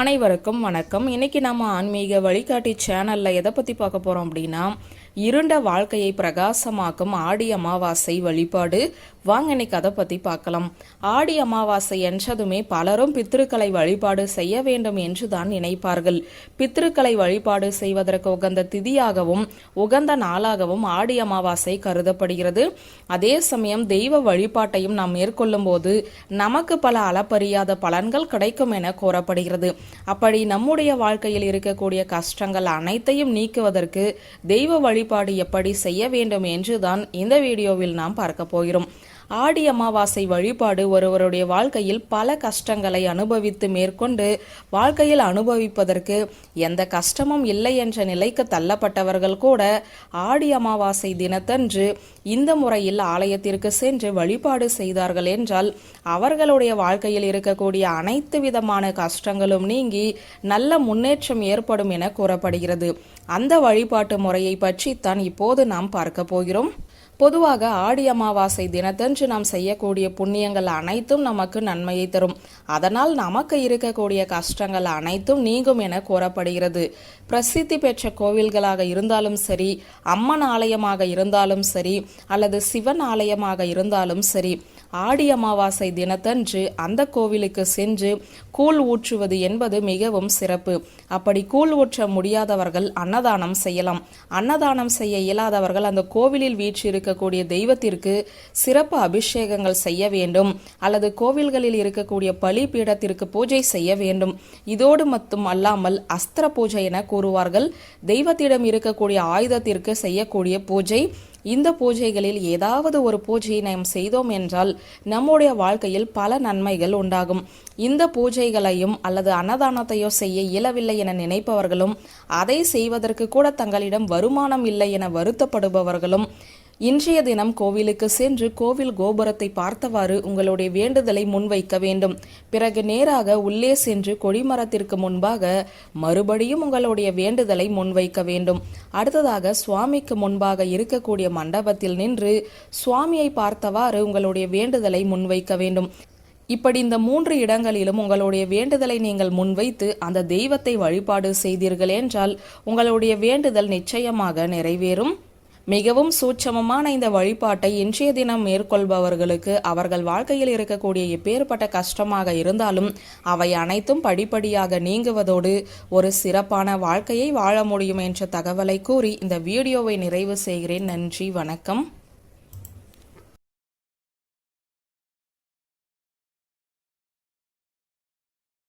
அனைவருக்கும் வணக்கம். இன்னைக்கு நம்ம ஆன்மீக வழிகாட்டி சேனலில் எதை பத்தி பார்க்க போகிறோம் அப்படின்னா இருண்ட வாழ்க்கையை பிரகாசமாக்கும் ஆடி அமாவாசை வழிபாடு. வாங்க இன்னைக்கு அதை பத்தி பார்க்கலாம். ஆடி அமாவாசை என்றதுமே பலரும் பித்திருக்களை வழிபாடு செய்ய வேண்டும் என்று தான் நினைப்பார்கள். பித்திருக்களை வழிபாடு செய்வதற்கு உகந்த திதியாகவும் உகந்த நாளாகவும் ஆடி அமாவாசை கருதப்படுகிறது. அதே சமயம் தெய்வ வழிபாட்டையும் நாம் மேற்கொள்ளும் போது நமக்கு பல அளப்பறியாத பலன்கள் கிடைக்கும் என கூறப்படுகிறது. அப்படி நம்முடைய வாழ்க்கையில் இருக்கக்கூடிய கஷ்டங்கள் அனைத்தையும் நீக்குவதற்கு தெய்வ வழி வழிபாடு எப்படி செய்ய வேண்டும் என்றுதான் இந்த வீடியோவில் நாம் பார்க்க போகிறோம். ஆடி அமாவாசை வழிபாடு ஒருவருடைய வாழ்க்கையில் பல கஷ்டங்களை அனுபவித்து மேற்கொண்டு வாழ்க்கையில் அனுபவிப்பதற்கு எந்த கஷ்டமும் இல்லை என்ற நிலைக்கு தள்ளப்பட்டவர்கள் கூட ஆடி அமாவாசை தினத்தன்று இந்த முறையில் ஆலயத்திற்கு சென்று வழிபாடு செய்தார்கள் என்றால் அவர்களுடைய வாழ்க்கையில் இருக்கக்கூடிய அனைத்து விதமான கஷ்டங்களும் நீங்கி நல்ல முன்னேற்றம் ஏற்படும் என கூறப்படுகிறது. அந்த வழிபாட்டு முறையை பற்றித்தான் இப்போது நாம் பார்க்க போகிறோம். பொதுவாக ஆடி அமாவாசை தினத்தன்று நாம் செய்யக்கூடிய புண்ணியங்கள் அனைத்தும் நமக்கு நன்மையை தரும். அதனால் நமக்கு இருக்கக்கூடிய கஷ்டங்கள் அனைத்தும் நீங்கும் என கூறப்படுகிறது. பிரசித்தி பெற்ற கோவில்களாக இருந்தாலும் சரி அம்மன் ஆலயமாக இருந்தாலும் சரி அல்லது சிவன் ஆலயமாக இருந்தாலும் சரி ஆடி அமாவாசை தினத்தன்று அந்த கோவிலுக்கு சென்று கூழ் ஊற்றுவது என்பது மிகவும் சிறப்பு. அப்படி கூழ் ஊற்ற முடியாதவர்கள் அன்னதானம் செய்யலாம். அன்னதானம் செய்ய இயலாதவர்கள் அந்த கோவிலில் வீற்றிருக்கக்கூடிய தெய்வத்திற்கு சிறப்பு அபிஷேகங்கள் செய்ய வேண்டும். அல்லது கோவில்களில் இருக்கக்கூடிய பலி பீடத்திற்கு பூஜை செய்ய வேண்டும். இதோடு மட்டும் அல்லாமல் அஸ்திர பூஜை என கூறுவார்கள். தெய்வத்திடம் இருக்கக்கூடிய ஆயுதத்திற்கு செய்யக்கூடிய பூஜை இந்த பூஜைகளில் ஏதாவது ஒரு பூஜையை நாம் செய்தோம் என்றால் நம்முடைய வாழ்க்கையில் பல நன்மைகள் உண்டாகும். இந்த பூஜைகளையும் அல்லது அன்னதானத்தையோ செய்ய இயலவில்லை என நினைப்பவர்களும் அதை செய்வதற்கு கூட தங்களிடம் வருமானம் இல்லை என வருத்தப்படுபவர்களும் இன்றைய தினம் கோவிலுக்கு சென்று கோவில் கோபுரத்தை பார்த்தவாறு உங்களுடைய வேண்டுதலை முன்வைக்க வேண்டும். பிறகு நேராக உள்ளே சென்று கொடிமரத்திற்கு முன்பாக மறுபடியும் உங்களுடைய வேண்டுதலை முன்வைக்க வேண்டும். அடுத்ததாக சுவாமிக்கு முன்பாக இருக்கக்கூடிய மண்டபத்தில் நின்று சுவாமியை பார்த்தவாறு உங்களுடைய வேண்டுதலை முன்வைக்க வேண்டும். இப்படி இந்த மூன்று இடங்களிலும் உங்களுடைய வேண்டுதலை நீங்கள் முன்வைத்து அந்த தெய்வத்தை வழிபாடு செய்தீர்கள் என்றால் உங்களுடைய வேண்டுதல் நிச்சயமாக நிறைவேறும். மிகவும் சூட்சமமான இந்த வழிபாட்டை இன்றைய தினம் மேற்கொள்பவர்களுக்கு அவர்கள் வாழ்க்கையில் இருக்கக்கூடிய எப்பேற்பட்ட கஷ்டமாக இருந்தாலும் அவை அனைத்தும் படிப்படியாக நீங்குவதோடு ஒரு சிறப்பான வாழ்க்கையை வாழ முடியும் என்ற தகவலை கூறி இந்த வீடியோவை நிறைவு செய்கிறேன். நன்றி வணக்கம்.